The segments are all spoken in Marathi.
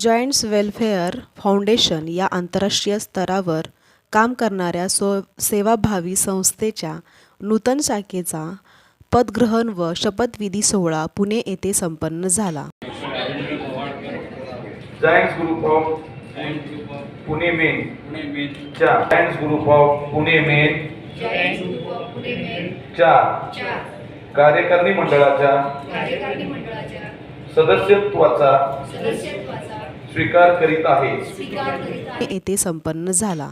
जॉईंट्स वेल्फेअर फाउंडेशन या आंतरराष्ट्रीय स्तरावर काम करणाऱ्या सो सेवाभावी संस्थेच्या नूतन शाखेचा पदग्रहण व शपथविधी सोहळा पुणे येथे संपन्न झाला. Giants group of Pune men च्या giants group of Pune men च्या कार्यकारिणी मंडळाच्या सदस्यत्वाचा सदस्यत्वाचा स्वीकार करीत आहे स्वीकार करीत आहे येथे संपन्न झाला.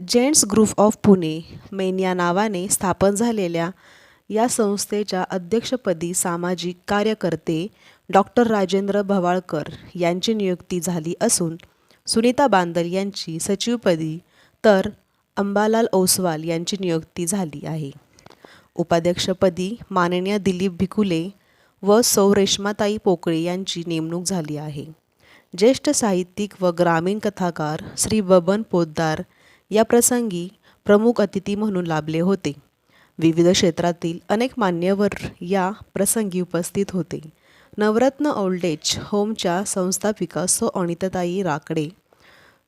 Gents group of Pune men या नावाने स्थापन झालेल्या या संस्थेच्या अध्यक्षपदी सामाजिक कार्यकर्ते डॉक्टर राजेंद्र भवाळकर यांची नियुक्ती झाली असून सुनीता बांदल यांची सचिवपदी तर अंबालाल ओसवाल यांची नियुक्ती झाली आहे. उपाध्यक्षपदी माननीय दिलीप भिकुले व सौ रेश्माताई पोकळे यांची नेमणूक झाली आहे. ज्येष्ठ साहित्यिक व ग्रामीण कथाकार श्री बबन पोद्दार या प्रसंगी प्रमुख अतिथी म्हणून लाभले होते. विविध क्षेत्रातील अनेक मान्यवर या प्रसंगी उपस्थित होते. नवरत्न ओल्ड एज होमच्या संस्थापिका सो अनिताताई राकडे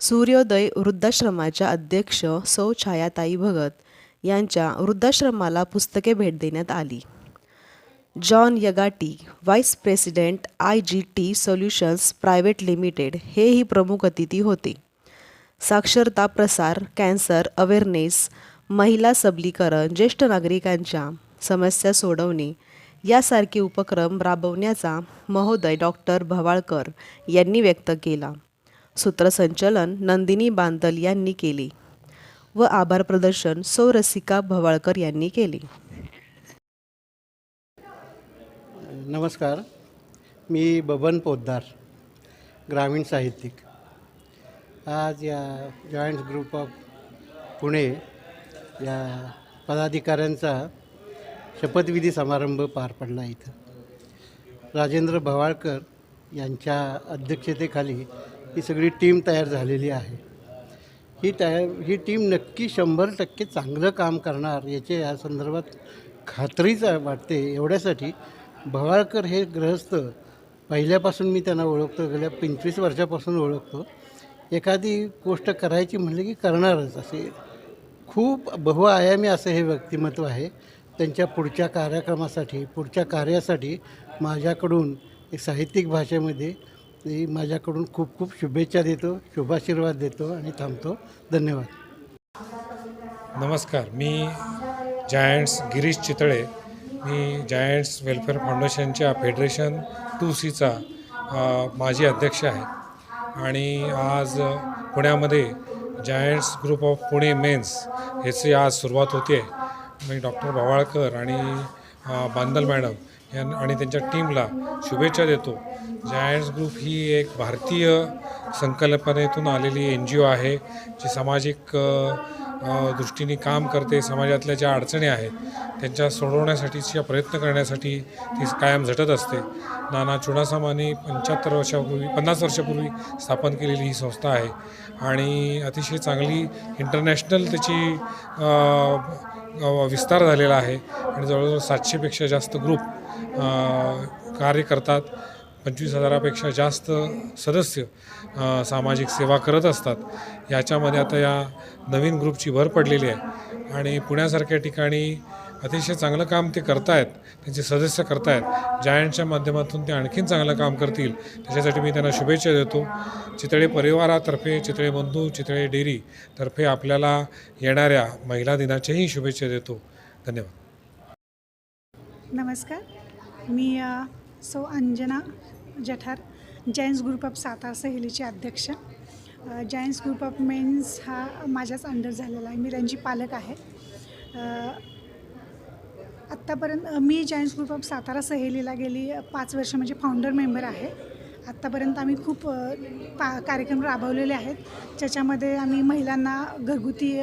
सूर्योदय वृद्धाश्रमाच्या अध्यक्ष सौ छायाताई भगत यांच्या वृद्धाश्रमाला पुस्तके भेट देण्यात आली. John Yagati vice president I G T solutions private limited हेही प्रमुख अतिथी होते. साक्षरता प्रसार कॅन्सर अवेअरनेस महिला सबलीकरण ज्येष्ठ नागरिकांच्या समस्या सोडवणे यासारखे उपक्रम राबवण्याचा महोदय डॉक्टर भवाळकर यांनी व्यक्त केला. सूत्रसंचलन नंदिनी बांदल यांनी केले व आभार प्रदर्शन सौ रसिका भवाळकर यांनी केले. नमस्कार. मी बबन पोद्दार ग्रामीण साहित्यिक. आज या जॉईंट ग्रुप ऑफ पुणे या पदाधिकाऱ्यांचा शपथविधी समारंभ पार पडला इथं. राजेंद्र भवाळकर यांच्या अध्यक्षतेखाली ही सगळी टीम तयार झालेली आहे. ही तयार ही टीम नक्की शंभर टक्के चांगलं काम करणार याचे या संदर्भात खात्रीच वाटते. एवढ्यासाठी भवाळकर हे ग्रहस्थ पहिल्यापासून मी त्यांना ओळखतो गेल्या पंचवीस वर्षापासून ओळखतो. एखादी गोष्ट करायची म्हणलं की करणारच असे खूप बहुआयामी असं हे व्यक्तिमत्व आहे. त्यांच्या पुढच्या कार्यक्रमासाठी पुढच्या कार्यासाठी माझ्याकडून एक साहित्यिक भाषेमध्ये मी माझ्याकडून खूप खूप शुभेच्छा देतो शुभाशीर्वाद देतो आणि थांबतो. धन्यवाद. नमस्कार. मी जायंट्स गिरीश चितळे. मी जायंट्स वेलफेअर फाउंडेशनच्या फेडरेशन टू सीचा माजी अध्यक्ष आहे. आणि आज पुण्यामध्ये Giants group of Pune men's ह्याची आज सुरुवात होते मी डॉक्टर भवाळकर आणि बांदल मॅडम यां आणि त्यांच्या टीमला शुभेच्छा देतो. जायंट्स ग्रुप ही एक भारतीय संकल्पनेतून आलेली एन जी ओ आहे जी सामाजिक दृष्टीने काम करते समाजातल्या ज्या अडचणी आहेत त्यांच्या सोडवण्यासाठीच्या प्रयत्न करण्यासाठी ती कायम झटत असते. नाना चुडासामाने पंच्याहत्तर वर्षापूर्वी पन्नास वर्षापूर्वी स्थापन केलेली ही संस्था आहे आणि अतिशय चांगली इंटरनॅशनल त्याची विस्तार झालेला आहे. आणि जवळजवळ सातशेपेक्षा जास्त ग्रुप कार्य करतात. पंचवीस हजारापेक्षा जास्त सदस्य सामाजिक सेवा करत असतात. याच्यामध्ये आता या नवीन ग्रुपची भर पडलेली आहे. आणि पुण्यासारख्या ठिकाणी अतिशय चांगलं काम ते करतायत त्यांचे सदस्य करतायत. जायंटच्या माध्यमातून ते आणखीन चांगलं काम करतील. त्याच्यासाठी मी त्यांना शुभेच्छा देतो. चितळे परिवारातर्फे चितळे बंधू चितळे डेअरी तर्फे आपल्याला येणाऱ्या महिला दिनाच्याही शुभेच्छा देतो. धन्यवाद. नमस्कार. मी so Anjana Jathar Giants group of Satara सहेलीचे अध्यक्ष. जायन्स ग्रुप ऑफ मेन्स हा माझ्याच अंडर झालेला आहे. मी त्यांची पालक आहे. आत्तापर्यंत मी जायन्स ग्रुप ऑफ सातारा सहेलीला गेली पाच वर्ष म्हणजे फाउंडर मेंबर आहे. आत्तापर्यंत आम्ही खूप पा कार्यक्रम राबवलेले आहेत. ज्याच्यामध्ये आम्ही महिलांना घरगुती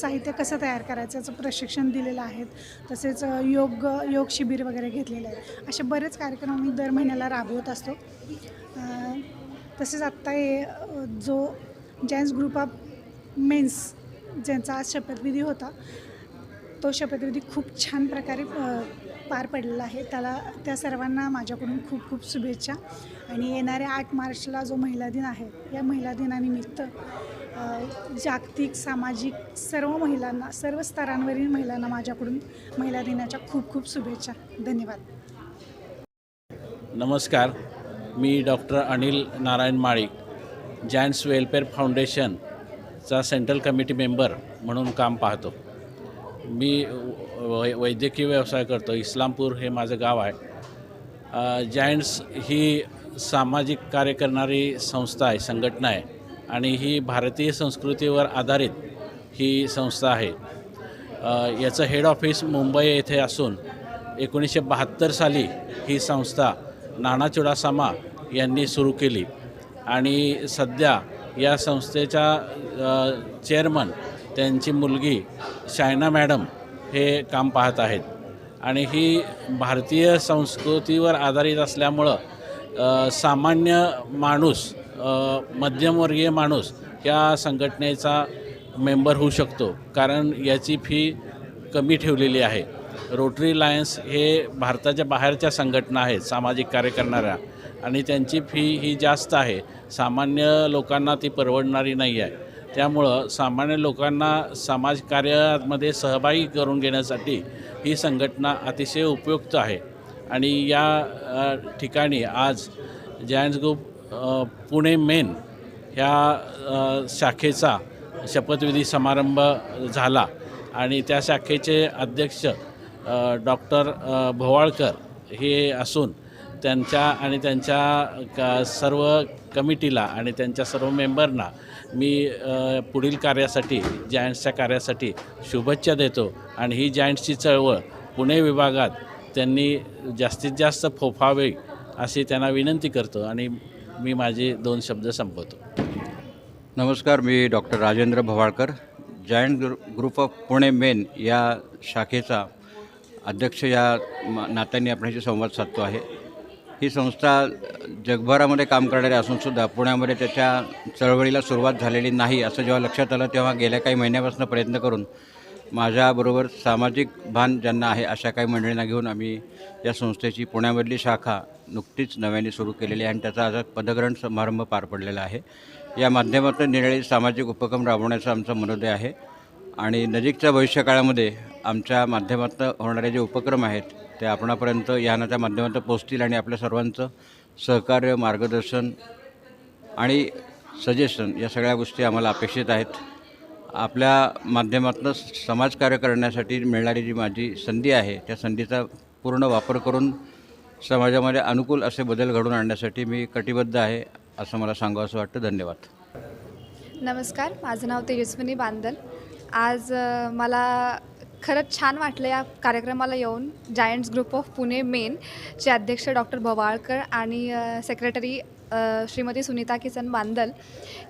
साहित्य कसं तयार करायचं याचं प्रशिक्षण दिलेलं आहे तसेच योग योग शिबिर वगैरे घेतलेलं आहे. असे बरेच कार्यक्रम आम्ही दर महिन्याला राबवत असतो. तसेच आत्ता हे जो जायन्स ग्रुप ऑफ मेन्स ज्यांचा आज शपथविधी होता तो शपथविधी खूप छान प्रकारे पार पडलेला आहे. त्याला त्या सर्वांना माझ्याकडून खूप खूप शुभेच्छा. आणि येणाऱ्या आठ मार्चला जो महिला दिन आहे या महिला दिनानिमित्त जागतिक सामाजिक सर्व महिलांना सर्व स्तरांवरील महिलांना माझ्याकडून महिला दिनाच्या खूप खूप शुभेच्छा. धन्यवाद. नमस्कार. मी doctor Anil Narayan Malik Giants welfare फाउंडेशनचा central committee member म्हणून काम पाहतो. मी वै वैद्यकीय व्यवसाय करतो. इस्लामपूर हे माझं गाव आहे. अ, जायंट्स ही सामाजिक कार्य करणारी संस्था आहे संघटना आहे. आणि ही भारतीय संस्कृतीवर आधारित ही संस्था आहे. याचं हेड ऑफिस मुंबई येथे असून एकोणीसशे बहात्तर साली ही संस्था नाना चुडासामा यांनी सुरू केली. आणि सध्या या संस्थेच्या चेअरमन त्यांची मुलगी शायना मॅडम हे काम पाहत आहेत. आणि ही भारतीय संस्कृतीवर आधारित असल्यामुळं सामान्य माणूस मध्यमवर्गीय माणूस या संघटनेचा मेंबर होऊ शकतो. कारण याची फी कमी ठेवलेली आहे. रोटरी लायन्स हे भारताच्या बाहेरच्या संघटना आहेत सामाजिक कार्य करणाऱ्या. आणि त्यांची फी ही जास्त आहे. सामान्य लोकांना ती परवडणारी नाही आहे. त्यामुळं सामान्य लोकांना समाजकार्यामध्ये सहभागी करून घेण्यासाठी ही संघटना अतिशय उपयुक्त आहे. आणि या ठिकाणी आज जायंट्स ग्रुप पुणे मेन ह्या शाखेचा शपथविधी समारंभ झाला आणि त्या शाखेचे अध्यक्ष डॉक्टर भोवाळकर हे असून त्यांच्या आणि त्यांच्या क सर्व कमिटीला आणि त्यांच्या सर्व मेंबरना मी पुढील कार्यासाठी जायंट्सच्या कार्यासाठी शुभेच्छा देतो आणि ही जायंट्सची चळवळ पुणे विभागात त्यांनी जास्तीत जास्त फोफावे अशी त्यांना विनंती करतो आणि मी माझे दोन शब्द संपवतो. नमस्कार मी डॉक्टर राजेंद्र भवाळकर जायंट ग्रु ग्रुप ऑफ पुणे मेन या शाखेचा अध्यक्ष या म- नात्याने आपल्याशी संवाद साधतो आहे. ही संस्था जगभरामध्ये काम करणारी असूनसुद्धा पुण्यामध्ये त्याच्या चळवळीला सुरुवात झालेली नाही असं जेव्हा लक्षात आलं तेव्हा गेल्या काही महिन्यापासून प्रयत्न करून माझ्याबरोबर सामाजिक भान ज्यांना आहे अशा काही मंडळींना घेऊन आम्ही या संस्थेची पुण्यामधली शाखा नुकतीच नव्याने सुरू केलेली आहे आणि त्याचा आज पदग्रहण समारंभ पार पडलेला आहे. या माध्यमातून निरळी सामाजिक उपक्रम राबवण्याचा आमचा मनोदय आहे. आणि नजीकच्या भविष्यकाळामध्ये आमच्या माध्यमातून होणारे जे उपक्रम आहेत ते आपणापर्यंत यानाच्या माध्यमातून पोचतील आणि आपल्या सर्वांचं सहकार्य मार्गदर्शन आणि सजेशन या सगळ्या गोष्टी आम्हाला अपेक्षित आहेत. आपल्या माध्यमातून समाजकार्य करण्यासाठी मिळणारी जी माझी संधी आहे त्या संधीचा पूर्ण वापर करून समाजामध्ये अनुकूल असे बदल घडवून आणण्यासाठी मी कटिबद्ध आहे असं मला सांगावं असं वाटतं. धन्यवाद. नमस्कार माझं नाव तेजस्विनी बांदल. आज अ, मला खरंच छान वाटलं या कार्यक्रमाला येऊन. Giants group of Pune men चे अध्यक्ष डॉक्टर भवाळकर आणि सेक्रेटरी श्रीमती सुनीता किसन बांदल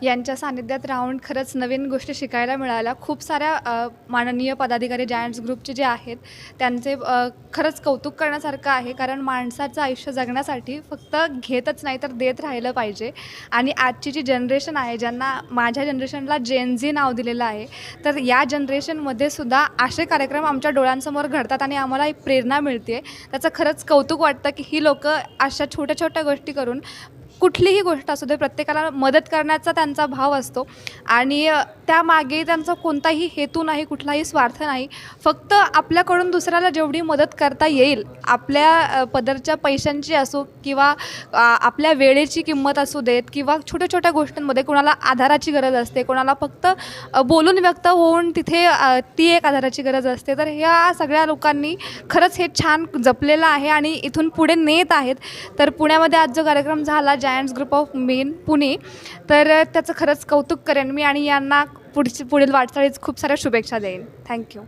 यांच्या सानिध्यात राहून खरंच नवीन गोष्टी शिकायला मिळाल्या खूप साऱ्या माननीय पदाधिकारी जायंट्स ग्रुपचे जे आहेत त्यांचे खरंच कौतुक करण्यासारखं आहे. कारण माणसाचं आयुष्य जगण्यासाठी फक्त घेतच नाही तर देत राहिलं पाहिजे. आणि आजची जी जनरेशन आहे ज्यांना माझ्या जनरेशनला जेनझी नाव दिलेलं आहे तर या जनरेशनमध्ये सुद्धा असे कार्यक्रम आमच्या डोळ्यांसमोर घडतात आणि आम्हाला एक प्रेरणा मिळते. त्याचं खरंच कौतुक वाटतं की ही लोकं अशा छोट्या छोट्या गोष्टी करून कुठलीही गोष्ट असू दे प्रत्येकाला मदत करण्याचा त्यांचा भाव असतो. आणि त्यामागे त्यांचा कोणताही हेतू नाही कुठलाही स्वार्थ नाही. फक्त आपल्याकडून दुसऱ्याला जेवढी मदत करता येईल आपल्या पदरच्या पैशांची असो किंवा आपल्या वेळेची किंमत असू देत किंवा छोट्या छोट्या गोष्टींमध्ये कोणाला आधाराची गरज असते कोणाला फक्त बोलून व्यक्त होऊन तिथे ती एक आधाराची गरज असते. तर ह्या सगळ्या लोकांनी खरंच हे छान जपलेलं आहे आणि इथून पुढे नेत आहेत. तर पुण्यामध्ये आज जो कार्यक्रम झाला Giants group of men Pune तर त्याचं खरंच कौतुक करेन मी आणि यांना पुढची पुढील वाटचाळीत खूप साऱ्या शुभेच्छा देईन थँक्यू.